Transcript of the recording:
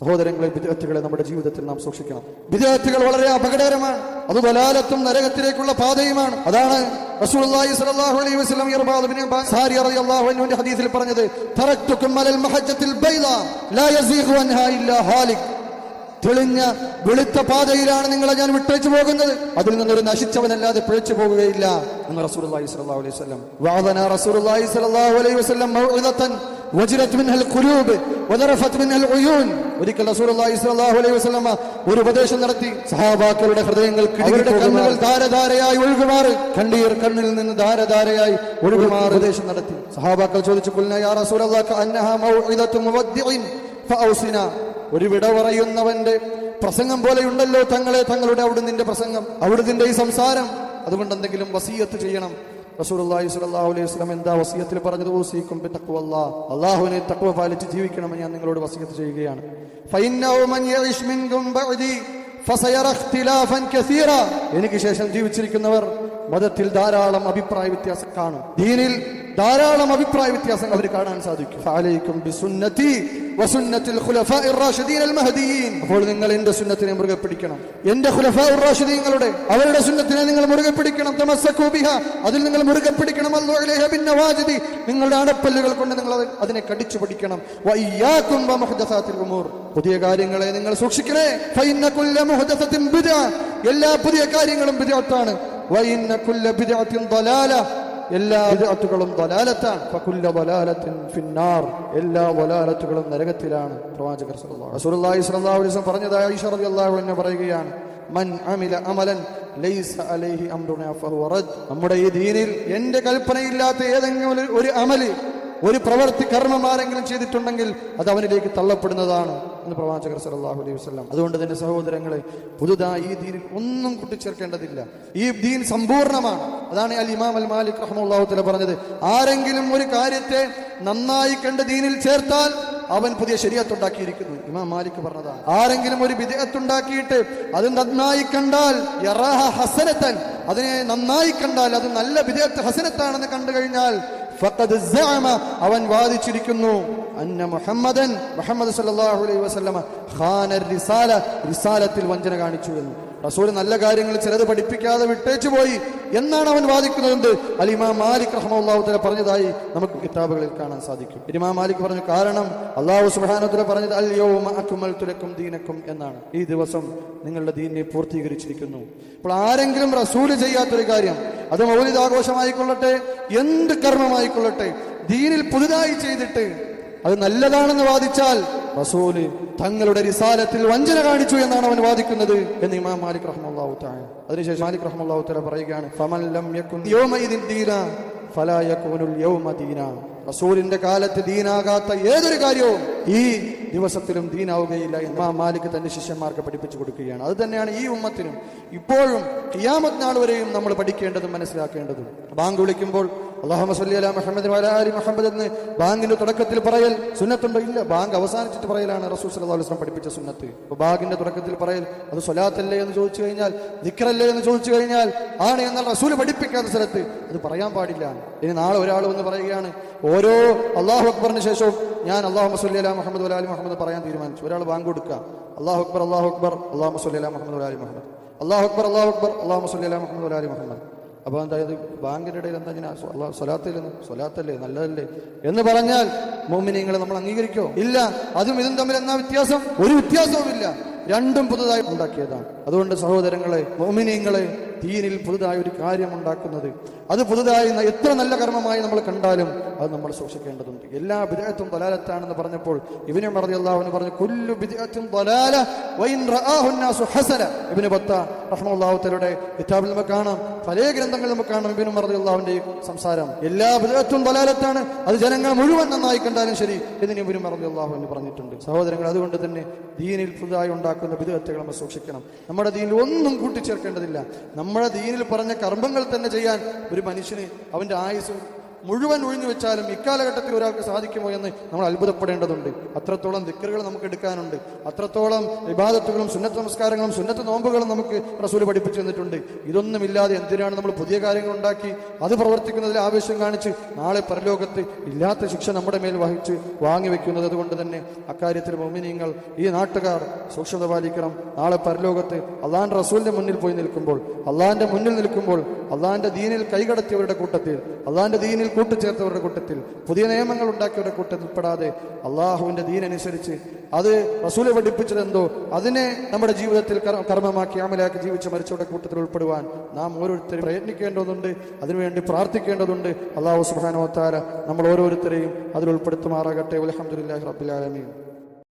സഹോദരങ്ങളെ വിദ്യാർത്ഥികളെ നമ്മുടെ ജീവിതത്തിൽ നാം സൂക്ഷിക്കണം. വിദ്യാർത്ഥികൾ വളരെ അപകടകരമാണ്. അത് വലാലത്തും നരകത്തിലേക്കുള്ള പാതയുമാണ്. അതാണ് ഹദീസിൽ തെളിഞ്ഞ വെളുത്ത പാതയിലാണ് നിങ്ങളെ ഞാൻ വിട്ടേച്ചു പോകുന്നത്. അതിൽ നിന്നൊരു നശിച്ചവനല്ലാതെ പിഴച്ചു പോകുകയില്ല എന്ന് സ്വല്ലല്ലാഹു അലൈഹി വസല്ലം. വാദന സ്വല്ലല്ലാഹു അലൈഹി വസല്ലം ഒരിക്കൽ റസൂലുള്ളാഹി സ്വല്ലല്ലാഹു അലൈഹി വസല്ലം ഒരു ഉപദേശം നടത്തി. സഹാബാക്കളുടെ ഹൃദയങ്ങൾ അവരുടെ കണ്ണുകൾ ധാരധാരയായി ഒഴുകുമാറ്. കണ്ണീർ കണ്ണിൽ നിന്ന് ധാരധാരയായി ഒഴുകുമാറ്. ഉപദേശം നടത്തി. സഹാബാക്കൾ ചോദിച്ചു ഒരു വിട പറയുന്നവന്റെ പ്രസംഗം പോലെയുണ്ടല്ലോ തങ്ങളെ തങ്ങളുടെ അവിടുന്നിന്റെ പ്രസംഗം അവിടുന്നിന്റെ ഈ സംസാരം. അതുകൊണ്ട് എന്തെങ്കിലും വസീയത്ത് ചെയ്യണം. റസൂലുള്ളാഹി സ്വല്ലല്ലാഹു അലൈഹി വസല്ലം എന്താ വസീയത്തിൽ പറഞ്ഞത്? ഊസിക്കും ബിത്തഖ്വല്ലാഹ് അല്ലാഹുവിനെ തഖ്വ പാലിച്ച് ജീവിക്കണമെന്ന് ഞാൻ നിങ്ങളോട് വസീയത്ത് ചെയ്യുകയാണ്. എനിക്ക് ശേഷം ജീവിച്ചിരിക്കുന്നവർ മതത്തിൽ ധാരാളം അഭിപ്രായ വ്യത്യാസം കാണും. ദീനിൽ ധാരാളം അഭിപ്രായ വ്യത്യാസങ്ങൾ അവർ കാണാൻ സാധിക്കും. അപ്പോൾ നിങ്ങൾ എന്റെ സുന്നത്തിനെ മുറുകെ പിടിക്കണം. എന്റെ ഖുലഫാഉർ റാഷിദീങ്ങളുടെ അവരുടെ സുന്നത്തിനെ നിങ്ങൾ മുറുകെ പിടിക്കണം. തമസ്സകൂ ബിഹ. അതിൽ നിങ്ങൾ മുറുകെ പിടിക്കണം. നിങ്ങളുടെ അണപ്പല്ലുകൾ കൊണ്ട് നിങ്ങൾ അതിനെ കടിച്ചു ഉമൂർ. പുതിയ കാര്യങ്ങളെ നിങ്ങൾ സൂക്ഷിക്കണേ. എല്ലാ പുതിയ കാര്യങ്ങളും ബിദ്അത്താണ് എല്ലാ വിദഅത്തുകളും ദലാലത്താണ്. ഫകുല്ല വലാലത്തിൻ ഫിന്നാർ. എല്ലാ വലാലത്തുകളും നരകത്തിലാണ് പ്രവാചകർ റസൂലുള്ളാഹി സ്വല്ലല്ലാഹു അലൈഹി വസല്ലം പറഞ്ഞത്. ആയിഷ റളിയല്ലാഹു അൻഹ പറയുകയാണ് മൻ അമില അമലൻ ലൈസ അലൈഹി അംറുന ഫഹു റദ്ദ് നമ്മുടെ ഈ ദീനിൽ എന്റെ കൽപ്പനയില്ലാത്ത ഏതെങ്കിലും ഒരു അമൽ ഒരു പ്രവൃത്തി കർമ്മം ആരെങ്കിലും ചെയ്തിട്ടുണ്ടെങ്കിൽ അത് അവനിലേക്ക് തള്ളപ്പെടുന്നതാണ് എന്ന് പ്രവാചകർ സല്ലല്ലാഹു അലൈഹി വസ്ലാം അതുകൊണ്ട് തന്നെ സഹോദരങ്ങളെ പുതുതായി ഈ ദീനിൽ ഒന്നും കൂട്ടിച്ചേർക്കേണ്ടതില്ല. ഈ ദീൻ സമ്പൂർണമാണ് അതാണ് അൽ ഇമാം അൽ മാലിക് റഹ്മുല്ലാഹുത്തല പറഞ്ഞത്. ആരെങ്കിലും ഒരു കാര്യത്തെ നന്നായി കണ്ട് ദീനിൽ ചേർത്താൽ അവൻ പുതിയ ശരിയത്തുണ്ടാക്കിയിരിക്കുന്നു ഇമാം മാലിക് പറഞ്ഞതാണ്. ആരെങ്കിലും ഒരു വിദേഹത്തുണ്ടാക്കിയിട്ട് അത് നന്നായി കണ്ടാൽ ഹസനത്തൻ അതിനെ നന്നായി കണ്ടാൽ അത് നല്ല വിദേഹത്ത് ഹസനത്താണെന്ന് കണ്ടു കഴിഞ്ഞാൽ അവൻ വാദിച്ചിരിക്കുന്നു. അന്ന മുഹമ്മദൻ മുഹമ്മദ് സല്ലാഹു അലൈഹി വസ്ലമ ഖാന റിസാല റിസാലത്തിൽ വഞ്ചന കാണിച്ചു എന്ന്. റസൂൽ നല്ല കാര്യങ്ങൾ ചിലത് പഠിപ്പിക്കാതെ വിട്ടേച്ചു പോയി എന്നാണ് അവൻ വാദിക്കുന്നത് അലിമാ മാലിക് റഹ്മുല്ലാഹു തല പറഞ്ഞതായി നമുക്ക് കിതാബുകളിൽ കാണാൻ സാധിക്കും. അലിമാ മാലിക് പറഞ്ഞു കാരണം അള്ളാഹു സുബ്ഹാനഹു പറഞ്ഞത് അൽ യൗമ അക്മൽതു ലക്കും ദീനക്കും എന്നാണ്. ഈ ദിവസം നിങ്ങളുടെ ദീനിനെ പൂർത്തീകരിച്ചിരിക്കുന്നു. അപ്പോൾ ആരെങ്കിലും റസൂൽ ചെയ്യാത്തൊരു കാര്യം അത് മൗലിദ് ആഘോഷമായിക്കൊള്ളട്ടെ എന്ത് കർമ്മമായിക്കൊള്ളട്ടെ ദീനിൽ പുതുതായി ചെയ്തിട്ട് അത് നല്ലതാണെന്ന് വാദിച്ചാൽ റസൂൽ തങ്ങളുടെ റിസാലത്തിൽ വഞ്ചന കാണിച്ചു എന്നാണ് അവൻ വാദിക്കുന്നത് എന്ന് ഇമാം മാലിക് റഹ്മുല്ലാഹു തആല. അതിനുശേഷം മാലിക് റഹ്മുല്ലാഹു തആല പറയുകയാണ് ഫമൻ ലം യകുൻ യൗമഇദിൻ ദീന ഫലാ യകൂനുൽ യൗമ ദീന. റസൂലിന്റെ കാലത്ത് ദീനാകാത്ത ഏതൊരു കാര്യവും ഈ ദിവസത്തിലും ദീനാവുകയില്ല ഇമാം മാലിക് തന്റെ ശിഷ്യന്മാർക്ക് പഠിപ്പിച്ചു കൊടുക്കുകയാണ്. അത് തന്നെയാണ് ഈ ഉമ്മത്തിനും ഇപ്പോഴും ഖിയാമത്ത് നാൾ വരെയും നമ്മൾ പഠിക്കേണ്ടതും മനസ്സിലാക്കേണ്ടതും. ബാങ്ക് വിളിക്കുമ്പോൾ അള്ളാഹു സല്ലി അലാ മുഹമ്മദ് വലാലി മുഹമ്മദ് എന്ന് ബാങ്കിന്റെ തുടക്കത്തിൽ പറയൽ സുന്നത്തുണ്ടോ? ഇല്ല. ബാങ്ക് അവസാനിച്ചിട്ട് പറയലാണ് റസൂൽ അലൈഹി വസല്ലം പഠിപ്പിച്ച സുന്നത്ത്. അപ്പോൾ ബാങ്കിന്റെ തുടക്കത്തിൽ പറയൽ അത് സ്വലാത്തല്ലേ എന്ന് ചോദിച്ചു കഴിഞ്ഞാൽ നിക്കറല്ലേ എന്ന് ചോദിച്ചു കഴിഞ്ഞാൽ ആണ് എന്നാൽ റസൂൽ പഠിപ്പിക്കാത്ത സ്ഥലത്ത് അത് പറയാൻ പാടില്ല. ഇനി നാളെ ഒരാൾ വന്ന് പറയുകയാണ് ഓരോ അള്ളാഹു അക്ബറിന് ശേഷവും ഞാൻ അള്ളാഹു സല്ലി അലാ മുഹമ്മദ് വലാലി മുഹമ്മദ് പറയാൻ തീരുമാനിച്ചു. ഒരാൾ ബാങ്ക് കൊടുക്കുക. അള്ളാഹു അക്ബർ അള്ളാഹു അക്ബർ അള്ളാഹു സല്ലി അലാ മുഹമ്മദ് വലാലി മുഹമ്മദ്. അള്ളാഹു അക്ബർ അള്ളാഹു അക്ബർ അള്ളാഹു സല്ലി അലാ മുഹമ്മദ് വലാലി മുഹമ്മദ്. അപ്പോൾ അതായത് ബാങ്കിന്റെ ഇടയിൽ എന്താ ഞാൻ അള്ളാഹ് സ്വലാത്തില്ലെന്ന് സ്വലാത്തല്ലേ നല്ലതല്ലേ? എന്ന് പറഞ്ഞാൽ മോമിനിയങ്ങളെ നമ്മൾ അംഗീകരിക്കോ? ഇല്ല. അതും ഇതും തമ്മിൽ എന്നാ വ്യത്യാസം? ഒരു വ്യത്യാസവും ഇല്ല. രണ്ടും പുതുതായി ഉണ്ടാക്കിയതാണ്. അതുകൊണ്ട് സഹോദരങ്ങളെ മോമിനിയങ്ങളെ ദീനിൽ പുതുതായി ഒരു കാര്യം ഉണ്ടാക്കുന്നത്. അത് പുതുതായി എത്ര നല്ല കർമ്മമായി നമ്മൾ കണ്ടാലും അത് നമ്മൾ സൂക്ഷിക്കേണ്ടതുണ്ട്. എല്ലാ വിദേഹത്തും ദലാലത്താണെന്ന് പറഞ്ഞപ്പോൾ ഇവനെ മറതി അള്ളാഹു പറഞ്ഞു കൊല്ലു ബിദായത്തും ദലാല ഹസന. ഇവന് പത്ത റഹ്മത്തുള്ളാഹു തആലയുടെ കിതാബിൽ നമുക്ക് കാണാം. പല ഗ്രന്ഥങ്ങളിൽ നമുക്ക് കാണാം ഇബിനു മറതി അള്ളാഹുവിന്റെ സംസാരം. എല്ലാ ബിദഅത്തും ദലാലത്താണ്. അത് ജനങ്ങൾ മുഴുവൻ നന്നായി കണ്ടാലും ശരി എന്ന് ഇബിനു മറതി എന്ന് പറഞ്ഞിട്ടുണ്ട്. സഹോദരങ്ങൾ അതുകൊണ്ട് തന്നെ ദീനിൽ പുതുതായി ഉണ്ടാക്കുന്ന ബിദഅത്തുകൾ നമ്മൾ സൂക്ഷിക്കണം. നമ്മുടെ ദീനിൽ ഒന്നും കൂട്ടിച്ചേർക്കേണ്ടതില്ല. നമ്മുടെ ദീനിൽ പറഞ്ഞ കർമ്മങ്ങൾ തന്നെ ചെയ്യാൻ ഒരു മനുഷ്യന് അവന്റെ ആയുസ് മുഴുവൻ ഒഴിഞ്ഞു വെച്ചാലും ഇക്കാലഘട്ടത്തിൽ ഒരാൾക്ക് സാധിക്കുമോ എന്ന് നമ്മൾ അത്ഭുതപ്പെടേണ്ടതുണ്ട്. അത്രത്തോളം ദിക്കറുകൾ നമുക്ക് എടുക്കാനുണ്ട്. അത്രത്തോളം വിവാദത്തുകളും സുന്നത്ത് നമസ്കാരങ്ങളും സുന്നത്ത് നോമ്പുകളും നമുക്ക് റസൂൽ പഠിപ്പിച്ചു തന്നിട്ടുണ്ട്. ഇതൊന്നുമില്ലാതെ എന്തിനാണ് നമ്മൾ പുതിയ കാര്യങ്ങൾ ഉണ്ടാക്കി? അത് പ്രവർത്തിക്കുന്നതിൽ ആവേശം കാണിച്ച് നാളെ പരലോകത്ത് ഇല്ലാത്ത ശിക്ഷ നമ്മുടെ മേൽ വഹിച്ച് വാങ്ങിവെക്കുന്നത് അതുകൊണ്ട് തന്നെ അക്കാര്യത്തിൽ മോമിനിയങ്ങൾ ഈ നാട്ടുകാർ സൂക്ഷ്മത പാലിക്കണം. നാളെ പരലോകത്ത് അള്ളാഹാൻ റസൂലിന്റെ മുന്നിൽ പോയി നിൽക്കുമ്പോൾ അള്ളാഹാന്റെ മുന്നിൽ നിൽക്കുമ്പോൾ അള്ളാന്റെ ദീനിൽ കൈകടത്തിയവരുടെ കൂട്ടത്തിൽ അള്ളാഹാന്റെ ദീനിൽ കൂട്ടുചേർത്തവരുടെ കൂട്ടത്തിൽ പുതിയ നിയമങ്ങൾ ഉണ്ടാക്കിയവരുടെ കൂട്ടത്തിൽ ഉൾപ്പെടാതെ അള്ളാഹുവിന്റെ ദീനനുസരിച്ച് അത് റസൂൽ പഠിപ്പിച്ചതെന്തോ അതിനെ നമ്മുടെ ജീവിതത്തിൽ കർമ്മമാക്കി അമലാക്കി ജീവിച്ച് മരിച്ചവരുടെ കൂട്ടത്തിൽ ഉൾപ്പെടുവാൻ നാം ഓരോരുത്തരും പ്രയത്നിക്കേണ്ടതുണ്ട് അതിനുവേണ്ടി പ്രാർത്ഥിക്കേണ്ടതുണ്ട്. അള്ളാഹു സുബാനോത്താര നമ്മൾ ഓരോരുത്തരെയും അതിൽ ഉൾപ്പെടുത്തുമാറാകട്ടെ. അലഹമുല്ലാഹി റബ്ബുലാലമീൻ